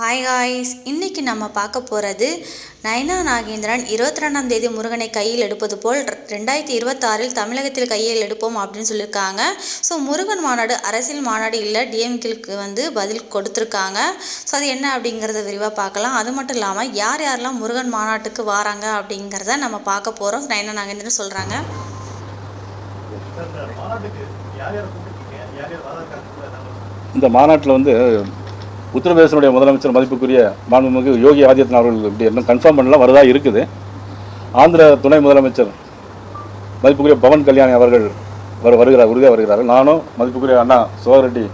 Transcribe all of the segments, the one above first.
Hi guys இன்னைக்கு நம்ம பார்க்க போகிறது நயனா நாகேந்திரன் இருபத்தி ரெண்டாம் தேதி முருகனை கையில் எடுப்பது போல் ரெண்டாயிரத்தி இருபத்தாறில் தமிழகத்தில் கையில் எடுப்போம் அப்படின்னு சொல்லியிருக்காங்க. ஸோ முருகன் மாநாடு அரசியல் மாநாடு இல்லை டிஎம்கேக்கு வந்து பதில் கொடுத்துருக்காங்க. ஸோ அது என்ன அப்படிங்கிறத விரிவாக பார்க்கலாம். அது மட்டும் இல்லாமல் யார் யாரெல்லாம் முருகன் மாநாட்டுக்கு வராங்க அப்படிங்கிறத நம்ம பார்க்க போகிறோம் நயனா நாகேந்திரன் சொல்கிறாங்க இந்த மாநாட்டில் வந்து உத்தரப்பிரதேசனுடைய முதலமைச்சர் மதிப்புக்குரிய மாண்புமிகு யோகி ஆதித்யநாத் அவர்கள் இப்படி இன்னும் கன்ஃபார்ம் பண்ணலாம் வரதாக இருக்குது. ஆந்திர துணை முதலமைச்சர் மதிப்புக்குரிய பவன் கல்யாணி அவர்கள் வர வருகிறார் உறுதியாக வருகிறார்கள். நானும் மதிப்புக்குரிய அண்ணா சோகரெட்டி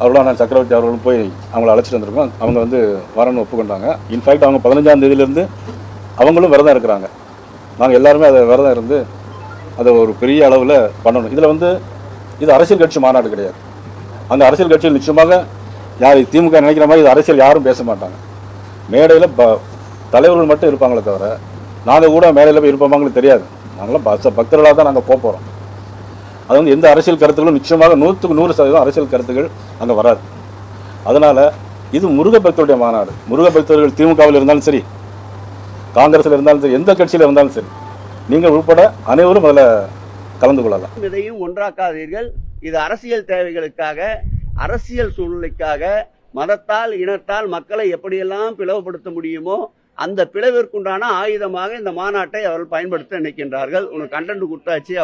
அவர்களும் அண்ணா சக்கரவர்த்தி அவர்களும் போய் அவங்கள அழைச்சிட்டு வந்திருக்கோம். அவங்க வந்து வரணும்னு ஒப்புக்கொண்டாங்க. இன்ஃபேக்ட் அவங்க பதினஞ்சாம் தேதியிலேருந்து அவங்களும் விரதம் இருக்கிறாங்க. நாங்கள் எல்லாருமே அதை விரதம் இருந்து அதை ஒரு பெரிய அளவில் பண்ணணும். இதில் வந்து இது அரசியல் கட்சி மாநாடு கிடையாது. அந்த அரசியல் கட்சியில் நிச்சயமாக யார் திமுக நினைக்கிற மாதிரி இது அரசியல் யாரும் பேச மாட்டாங்க. மேடையில் ப தலைவர்கள் மட்டும் இருப்பாங்களே தவிர நாங்கள் கூட மேடையில் போய் இருப்போமாங்களுக்கு தெரியாது. நாங்களாம் பக்த பக்தர்களாக தான் நாங்கள் போகிறோம் அது வந்து எந்த அரசியல் கருத்துக்களும் நிச்சயமாக நூற்றுக்கு நூறு சதவீதம் அரசியல் கருத்துக்கள் அங்கே வராது. அதனால் இது முருக பக்தருடைய மாநாடு. முருக பக்தர்கள் திமுகவில் இருந்தாலும் சரி காங்கிரஸில் இருந்தாலும் சரி எந்த கட்சியில் இருந்தாலும் சரி நீங்கள் உட்பட அனைவரும் அதில் கலந்து கொள்ளலாம். இதையும் ஒன்றாக்காதீர்கள். இது அரசியல் தேவைகளுக்காக அரசியல் சூழ்நிலைக்காக மதத்தால் இனத்தால் மக்களை எப்படியெல்லாம் பிளவுபடுத்த முடியுமோ அந்த பிளவிற்குண்டான ஆயுதமாக இந்த மாநாட்டை அவர்கள் பயன்படுத்த நினைக்கின்றார்கள். உனக்கு கண்டென்ட் கொடுத்தாச்சு